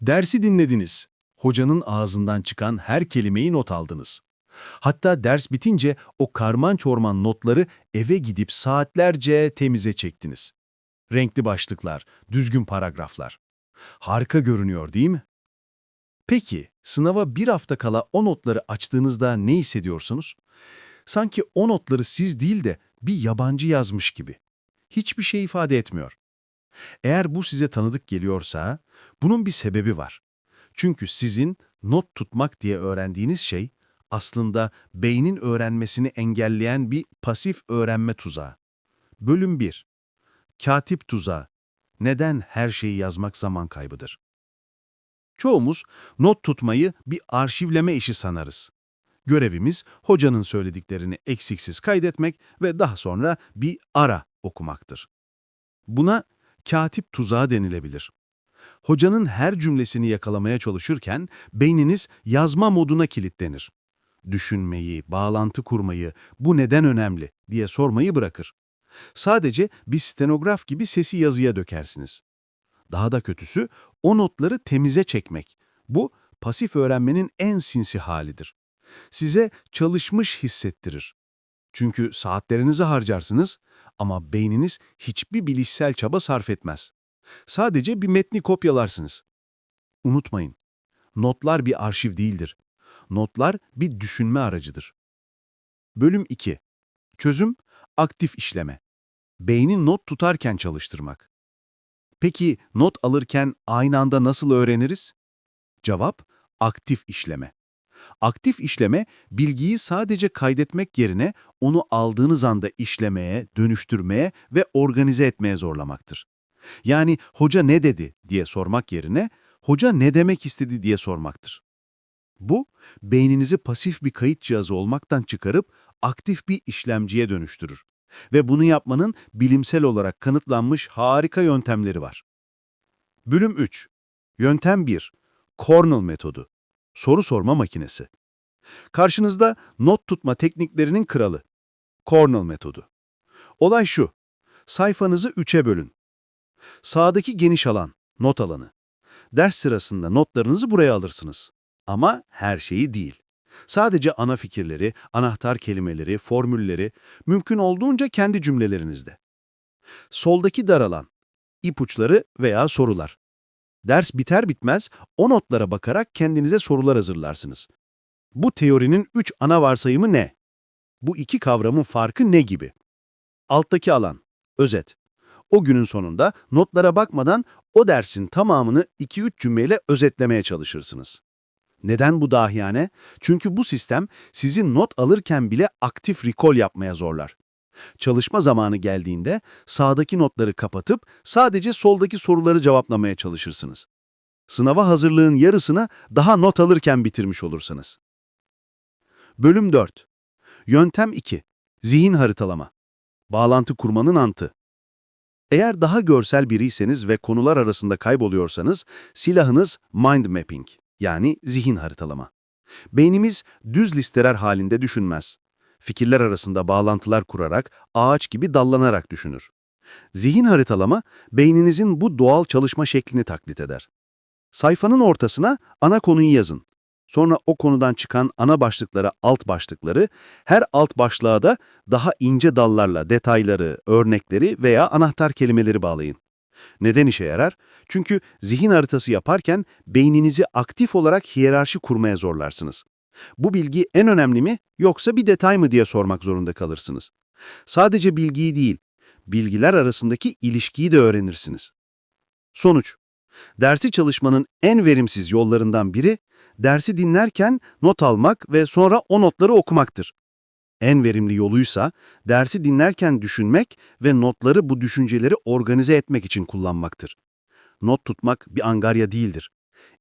Dersi dinlediniz. Hocanın ağzından çıkan her kelimeyi not aldınız. Hatta ders bitince o karman çorman notları eve gidip saatlerce temize çektiniz. Renkli başlıklar, düzgün paragraflar. Harika görünüyor değil mi? Peki, sınava bir hafta kala o notları açtığınızda ne hissediyorsunuz? Sanki o notları siz değil de bir yabancı yazmış gibi. Hiçbir şey ifade etmiyor. Eğer bu size tanıdık geliyorsa, bunun bir sebebi var. Çünkü sizin not tutmak diye öğrendiğiniz şey, aslında beynin öğrenmesini engelleyen bir pasif öğrenme tuzağı. Bölüm 1 Katip tuzağı. Neden her şeyi yazmak zaman kaybıdır? Çoğumuz not tutmayı bir arşivleme işi sanarız. Görevimiz hocanın söylediklerini eksiksiz kaydetmek ve daha sonra bir ara okumaktır. Buna katip tuzağı denilebilir. Hocanın her cümlesini yakalamaya çalışırken beyniniz yazma moduna kilitlenir. Düşünmeyi, bağlantı kurmayı, bu neden önemli diye sormayı bırakır. Sadece bir stenograf gibi sesi yazıya dökersiniz. Daha da kötüsü o notları temize çekmek. Bu pasif öğrenmenin en sinsi halidir. Size çalışmış hissettirir. Çünkü saatlerinizi harcarsınız ama beyniniz hiçbir bilişsel çaba sarf etmez. Sadece bir metni kopyalarsınız. Unutmayın, notlar bir arşiv değildir. Notlar bir düşünme aracıdır. Bölüm 2. Çözüm, aktif işleme. Beyni not tutarken çalıştırmak. Peki not alırken aynı anda nasıl öğreniriz? Cevap, aktif işleme. Aktif işleme, bilgiyi sadece kaydetmek yerine onu aldığınız anda işlemeye, dönüştürmeye ve organize etmeye zorlamaktır. Yani hoca ne dedi diye sormak yerine hoca ne demek istedi diye sormaktır. Bu, beyninizi pasif bir kayıt cihazı olmaktan çıkarıp aktif bir işlemciye dönüştürür. Ve bunu yapmanın bilimsel olarak kanıtlanmış harika yöntemleri var. Bölüm 3. Yöntem 1. Cornell metodu. Soru sorma makinesi. Karşınızda not tutma tekniklerinin kralı. Cornell metodu. Olay şu. Sayfanızı üçe bölün. Sağdaki geniş alan, not alanı. Ders sırasında notlarınızı buraya alırsınız. Ama her şeyi değil. Sadece ana fikirleri, anahtar kelimeleri, formülleri, mümkün olduğunca kendi cümlelerinizde. Soldaki dar alan, ipuçları veya sorular. Ders biter bitmez o notlara bakarak kendinize sorular hazırlarsınız. Bu teorinin üç ana varsayımı ne? Bu iki kavramın farkı ne gibi? Alttaki alan, özet. O günün sonunda notlara bakmadan o dersin tamamını 2-3 cümleyle özetlemeye çalışırsınız. Neden bu dahiyane? Çünkü bu sistem sizi not alırken bile aktif recall yapmaya zorlar. Çalışma zamanı geldiğinde sağdaki notları kapatıp sadece soldaki soruları cevaplamaya çalışırsınız. Sınava hazırlığın yarısını daha not alırken bitirmiş olursunuz. Bölüm 4. Yöntem 2. Zihin haritalama. Bağlantı kurmanın antı. Eğer daha görsel biriyseniz ve konular arasında kayboluyorsanız, silahınız mind mapping, yani zihin haritalama. Beynimiz düz listeler halinde düşünmez. Fikirler arasında bağlantılar kurarak, ağaç gibi dallanarak düşünür. Zihin haritalama, beyninizin bu doğal çalışma şeklini taklit eder. Sayfanın ortasına ana konuyu yazın. Sonra o konudan çıkan ana başlıklara alt başlıkları, her alt başlığa da daha ince dallarla detayları, örnekleri veya anahtar kelimeleri bağlayın. Neden işe yarar? Çünkü zihin haritası yaparken beyninizi aktif olarak hiyerarşi kurmaya zorlarsınız. Bu bilgi en önemli mi yoksa bir detay mı diye sormak zorunda kalırsınız. Sadece bilgiyi değil, bilgiler arasındaki ilişkiyi de öğrenirsiniz. Sonuç Dersi çalışmanın en verimsiz yollarından biri, dersi dinlerken not almak ve sonra o notları okumaktır. En verimli yoluysa, dersi dinlerken düşünmek ve notları bu düşünceleri organize etmek için kullanmaktır. Not tutmak bir angarya değildir.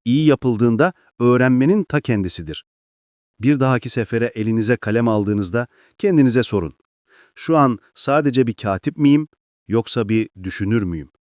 İyi yapıldığında öğrenmenin ta kendisidir. Bir dahaki sefere elinize kalem aldığınızda kendinize sorun. Şu an sadece bir katip miyim yoksa bir düşünür müyüm?